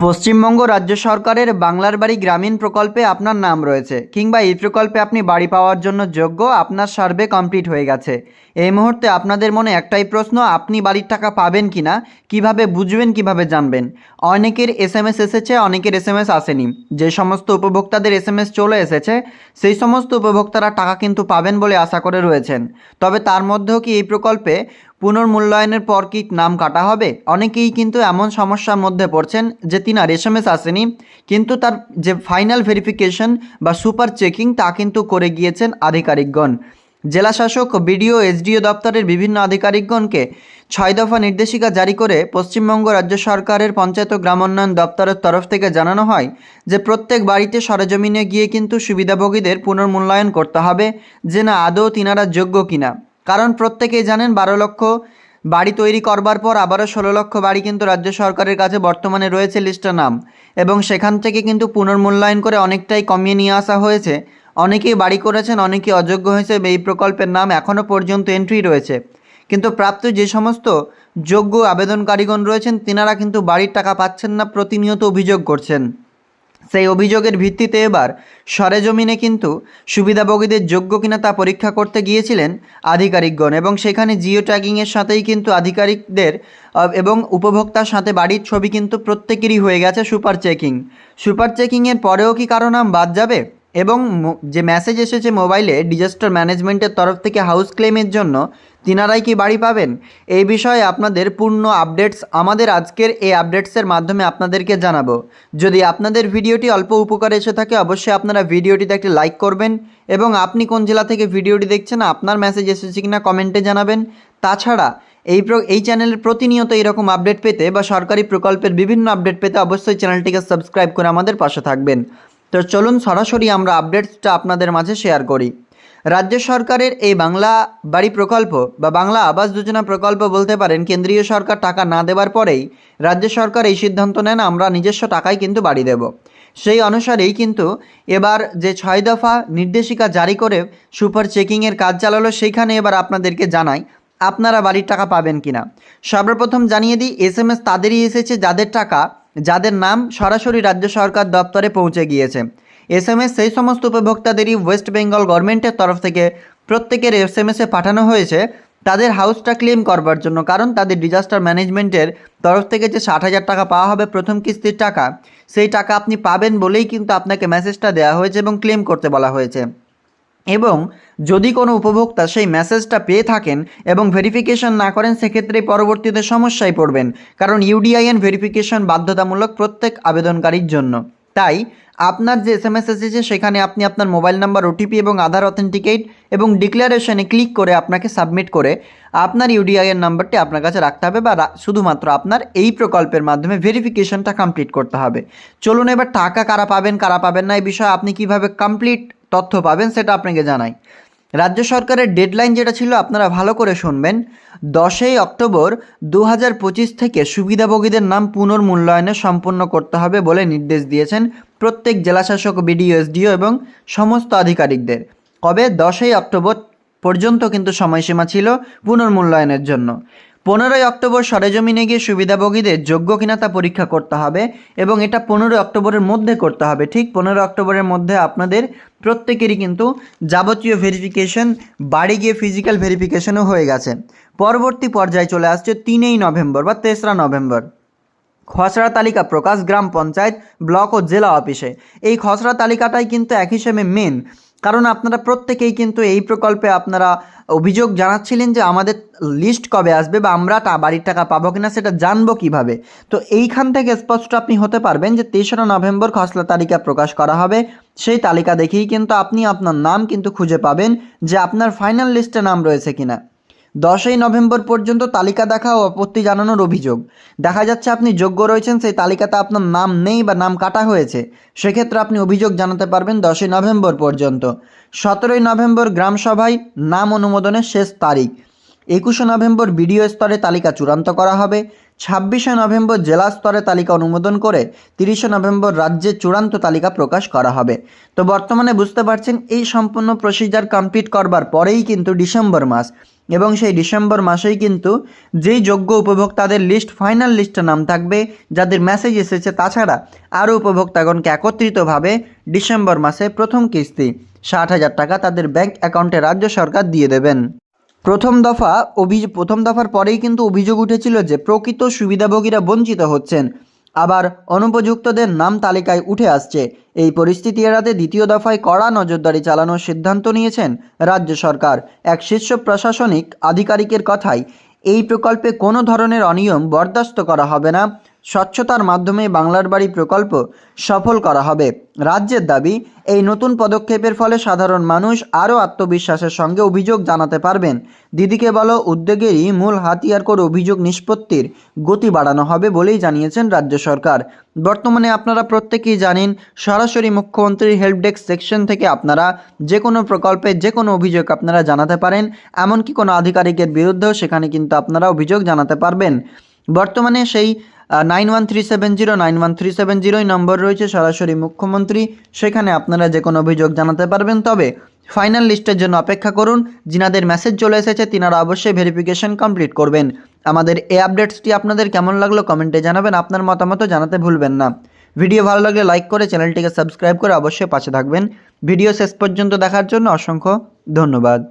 পশ্চিমবঙ্গ রাজ্য সরকারের বাংলার বাড়ি গ্রামীণ প্রকল্পে আপনার নাম রয়েছে, কিংবা এই প্রকল্পে আপনি বাড়ি পাওয়ার জন্য যোগ্য, আপনার সার্ভে কমপ্লিট হয়ে গেছে। এই মুহূর্তে আপনাদের মনে একটাই প্রশ্ন, আপনি বাড়ির টাকা পাবেন কি না কীভাবে বুঝবেন, কীভাবে জানবেন? অনেকের এস এম এস এসেছে, অনেকের এস এম এস আসেনি। যে সমস্ত উপভোক্তাদের এস এম এস চলে এসেছে, সেই সমস্ত উপভোক্তারা টাকা কিন্তু পাবেন বলে আশা করে রয়েছেন। তবে তার মধ্যেও কি এই প্রকল্পে পুনর্মূল্যায়নের পর কি নাম কাটা হবে? অনেকেই কিন্তু এমন সমস্যার মধ্যে পড়ছেন যে তিনার এস এম এস আসেনি, কিন্তু তার যে ফাইনাল ভেরিফিকেশন বা সুপার চেকিং তা কিন্তু করে গিয়েছেন আধিকারিকগণ। জেলাশাসক, বিডিও, এসডিও দপ্তরের বিভিন্ন আধিকারিকগণকে ছয় দফা নির্দেশিকা জারি করে পশ্চিমবঙ্গ রাজ্য সরকারের পঞ্চায়েত ও গ্রামোন্নয়ন দপ্তরের তরফ থেকে জানানো হয় যে প্রত্যেক বাড়িতে সরেজমিনে গিয়ে কিন্তু সুবিধাভোগীদের পুনর্মূল্যায়ন করতে হবে, যে না আদৌ তিনারা যোগ্য কিনা। কারণ প্রত্যেকেই জানেন বারো লক্ষ বাড়ি তৈরি করবার পর আবারও ষোলো লক্ষ বাড়ি কিন্তু রাজ্য সরকারের কাছে বর্তমানে রয়েছে লিস্টে নাম। এবং সেখান থেকে কিন্তু পুনর্মূল্যায়ন করে অনেকটাই কমিয়ে নিয়ে আসা হয়েছে। অনেকেই বাড়ি করেছেন, অনেকেই অযোগ্য হয়েছে এই প্রকল্পের নাম এখনও পর্যন্ত এন্ট্রি রয়েছে। কিন্তু প্রাপ্ত যে সমস্ত যোগ্য আবেদনকারীগণ রয়েছেন, তিনারা কিন্তু বাড়ির টাকা পাচ্ছেন না, প্রতিনিয়ত অভিযোগ করছেন। সেই অভিযোগের ভিত্তিতে এবার সরেজমিনে কিন্তু সুবিধাভোগীদের যোগ্য কিনা তা পরীক্ষা করতে গিয়েছিলেন আধিকারিকগণ এবং সেখানে জিও ট্যাগিংয়ের সাথেই কিন্তু আধিকারিকদের এবং উপভোক্তার সাথে বাড়ির ছবি কিন্তু প্রত্যেকেরই হয়ে গেছে সুপার চেকিং। সুপার চেকিংয়ের পরেও কি কারও নাম বাদ যাবে? এবং যে মেসেজ এসেছে মোবাইলে ডিজাস্টার ম্যানেজমেন্টের তরফ থেকে হাউস ক্লেমের জন্য, তিনারাই কি বাড়ি পাবেন? এই বিষয়ে আপনাদের পূর্ণ আপডেটস আমাদের আজকের এই আপডেটসের মাধ্যমে আপনাদেরকে জানাব। যদি আপনাদের ভিডিওটি অল্প উপকার এসে থাকে, অবশ্যই আপনারা ভিডিওটিতে একটি লাইক করবেন এবং আপনি কোন জেলা থেকে ভিডিওটি দেখছেন, আপনার মেসেজ এসেছে কিনা কমেন্টে জানাবেন। তাছাড়া, এই প্র এই চ্যানেলের প্রতিনিয়ত এরকম আপডেট পেতে বা সরকারি প্রকল্পের বিভিন্ন আপডেট পেতে অবশ্যই চ্যানেলটিকে সাবস্ক্রাইব করে আমাদের পাশে থাকবেন। তো চলুন সরাসরি আমরা আপডেটসটা আপনাদের মাঝে শেয়ার করি। রাজ্য সরকারের এই বাংলা বাড়ি প্রকল্প বা বাংলা আবাস যোজনা প্রকল্প বলতে পারেন, কেন্দ্রীয় সরকার টাকা না দেওয়ার পরেই রাজ্য সরকার এই সিদ্ধান্ত নেন, আমরা নিজস্ব টাকায় কিন্তু বাড়ি দেব। সেই অনুসারেই কিন্তু এবার যে ছয় দফা নির্দেশিকা জারি করে সুপার চেকিংয়ের কাজ চালালো, সেইখানে এবার আপনাদেরকে জানাই, আপনারা বাড়ির টাকা পাবেন কিনা। সর্বপ্রথম জানিয়ে দিই, এস এম এস তাদেরই এসেছে, যাদের টাকা যাদের নাম সরাসরি রাজ্য সরকার দপ্তরে পৌঁছে গিয়েছে। এস এম এস সেই সমস্ত উপভোক্তাদেরই ওয়েস্ট বেঙ্গল গভর্নমেন্টের তরফ থেকে প্রত্যেকের এস এম এসে পাঠানো হয়েছে। তাদের হাউসটা ক্লেম করবার জন্য, কারণ তাদের ডিজাস্টার ম্যানেজমেন্টের তরফ থেকে যে ষাট হাজার টাকা পাওয়া হবে প্রথম কিস্তির টাকা, সেই টাকা আপনি পাবেন বলেই কিন্তু আপনাকে মেসেজটা দেওয়া হয়েছে এবং ক্লেম করতে বলা হয়েছে। এবং যদি কোনো উপভোক্তা সেই মেসেজটা পেয়ে থাকেন এবং ভেরিফিকেশন না করেন, সেক্ষেত্রে পরবর্তীতে সমস্যায় পড়বেন, কারণ ইউডিআইএন ভেরিফিকেশন বাধ্যতামূলক প্রত্যেক আবেদনকারীর জন্য। তাই আপনার যে এস এম এস এসেছে, সেখানে আপনি আপনার মোবাইল নাম্বার ওটিপি এবং আধার অথেন্টিকেট এবং ডিক্লারেশনে ক্লিক করে আপনাকে সাবমিট করে আপনার ইউডিআইএন নাম্বারটি আপনার কাছে রাখতে হবে বা শুধুমাত্র আপনার এই প্রকল্পের মাধ্যমে ভেরিফিকেশনটা কমপ্লিট করতে হবে। চলুন এবার টাকা কারা পাবেন কারা পাবেন না এই বিষয়ে আপনি কীভাবে কমপ্লিট তথ্য পাবেন সেটা আপনাকে জানাই। রাজ্য সরকারের ডেডলাইন যেটা ছিল আপনারা ভালো করে শুনবেন। দশই অক্টোবর দু হাজার পঁচিশ থেকে সুবিধাভোগীদের নাম পুনর্মূল্যায়নে সম্পন্ন করতে হবে বলে নির্দেশ দিয়েছেন প্রত্যেক জেলাশাসক বিডিও, এসডিও এবং সমস্ত আধিকারিকদের। কবে? দশই অক্টোবর পর্যন্ত কিন্তু সময়সীমা ছিল পুনর্মূল্যায়নের জন্য। পনেরোই অক্টোবর সরেজমিনে গিয়ে সুবিধাভোগীদের যোগ্য কিনা তা পরীক্ষা করতে হবে এবং এটা পনেরোই অক্টোবরের মধ্যে করতে হবে। ঠিক পনেরো অক্টোবরের মধ্যে আপনাদের প্রত্যেকেরই কিন্তু যাবতীয় ভেরিফিকেশন বাড়ি গিয়ে ফিজিক্যাল ভেরিফিকেশনও হয়ে গেছে। পরবর্তী পর্যায়ে চলে আসছে তিনই নভেম্বর বা তেসরা নভেম্বর। খসড়া তালিকা প্রকাশ, গ্রাম পঞ্চায়েত, ব্লক ও জেলা অফিসে। এই খসড়া তালিকাটাই কিন্তু এক হিসেবে মেন কারণ আপনারা প্রত্যেকেই কিন্তু এই প্রকল্পে আপনারা অভিযোগ জানাচ্ছিলেন যে আমাদের লিস্ট কবে আসবে বা আমরা তা বাড়ির টাকা পাবো কিনা সেটা জানব কীভাবে। তো এইখান থেকে স্পষ্ট আপনি হতে পারবেন যে তেসরা নভেম্বর খসলা তালিকা প্রকাশ করা হবে। সেই তালিকা দেখেই কিন্তু আপনি আপনার নাম কিন্তু খুঁজে পাবেন যে আপনার ফাইনাল লিস্টে নাম রয়েছে কিনা। দশই নভেম্বর পর্যন্ত তালিকা দেখা ও আপত্তি জানানোর অভিযোগ। দেখা যাচ্ছে আপনি যোগ্য রয়েছেন, সেই তালিকাতে আপনার নাম নেই বা নাম কাটা হয়েছে। সেক্ষেত্রে আপনি অভিযোগ জানাতে পারবেন দশই নভেম্বর পর্যন্ত। সতেরোই নভেম্বর গ্রাম সভায় নাম অনুমোদনের শেষ তারিখ। একুশে নভেম্বর বিডিও স্তরে তালিকা চূড়ান্ত করা হবে। ছাব্বিশে নভেম্বর জেলা স্তরে তালিকা অনুমোদন করে তিরিশে নভেম্বর রাজ্যে চূড়ান্ত তালিকা প্রকাশ করা হবে। তো বর্তমানে বুঝতে পারছেন, এই সম্পূর্ণ প্রসিজার কমপ্লিট করবার পরেই কিন্তু ডিসেম্বর মাস। এবং সেই ডিসেম্বর মাসেই কিন্তু যেই যোগ্য উপভোক্তাদের লিস্ট ফাইনাল লিস্টে নাম থাকবে, যাদের মেসেজ এসেছে, তাছাড়া আরও উপভোক্তাগণকে একত্রিতভাবে ডিসেম্বর মাসে প্রথম কিস্তি, ষাট হাজার টাকা তাদের ব্যাংক অ্যাকাউন্টে রাজ্য সরকার দিয়ে দেবেন। প্রথম দফা অভিযোগ প্রথম দফার পরেই কিন্তু অভিযোগ উঠেছিল যে প্রকৃত সুবিধাভোগীরা বঞ্চিত হচ্ছেন। আবার অনুপযুক্তদের নাম তালিকায় উঠে আসছে। এই পরিস্থিতি এড়াতে দ্বিতীয় দফায় কড়া নজরদারি চালানোর সিদ্ধান্ত নিয়েছেন রাজ্য সরকার। এক শীর্ষ প্রশাসনিক আধিকারিকের কথায়, এই প্রকল্পে কোনো ধরনের অনিয়ম বরদাস্ত করা হবে না। স্বচ্ছতার মাধ্যমে বাংলার বাড়ি প্রকল্প সফল করা হবে। রাজ্যের দাবি, এই নতুন পদক্ষেপের ফলে সাধারণ মানুষ আরও আত্মবিশ্বাসের সঙ্গে অভিযোগ জানাতে পারবেন। দিদিকে বলো, উদ্যোগেরই মূল হাতিয়ার করে অভিযোগ নিষ্পত্তির গতি বাড়ানো হবে বলেই জানিয়েছেন রাজ্য সরকার। বর্তমানে আপনারা প্রত্যেকেই জানেন, সরাসরি মুখ্যমন্ত্রীর হেল্প ডেস্ক সেকশন থেকে আপনারা যে কোনো প্রকল্পে যে কোনো অভিযোগ আপনারা জানাতে পারেন। এমনকি কোনো আধিকারিকের বিরুদ্ধেও সেখানে কিন্তু আপনারা অভিযোগ জানাতে পারবেন। বর্তমানে সেই nine one three seven zero nine one three seven number রয়েছে সরাসরি মুখ্যমন্ত্রী। সেখানে আপনারা যে কোনো অভিযোগ জানাতে পারবেন। তবে ফাইনাল লিস্টের জন্য অপেক্ষা করুন। যিনাদের মেসেজ চলে এসেছে, তিনারা অবশ্যই ভেরিফিকেশন কমপ্লিট করবেন। আমাদের এই আপডেটসটি আপনাদের কেমন লাগল কমেন্টে জানাবেন। আপনার মতামত জানাতে ভুলবেন না। ভিডিও ভালো লাগলে লাইক করে চ্যানেলটিকে সাবস্ক্রাইব করে অবশ্যই পাশে থাকবেন। ভিডিও শেষ পর্যন্ত দেখার জন্য অসংখ্য ধন্যবাদ।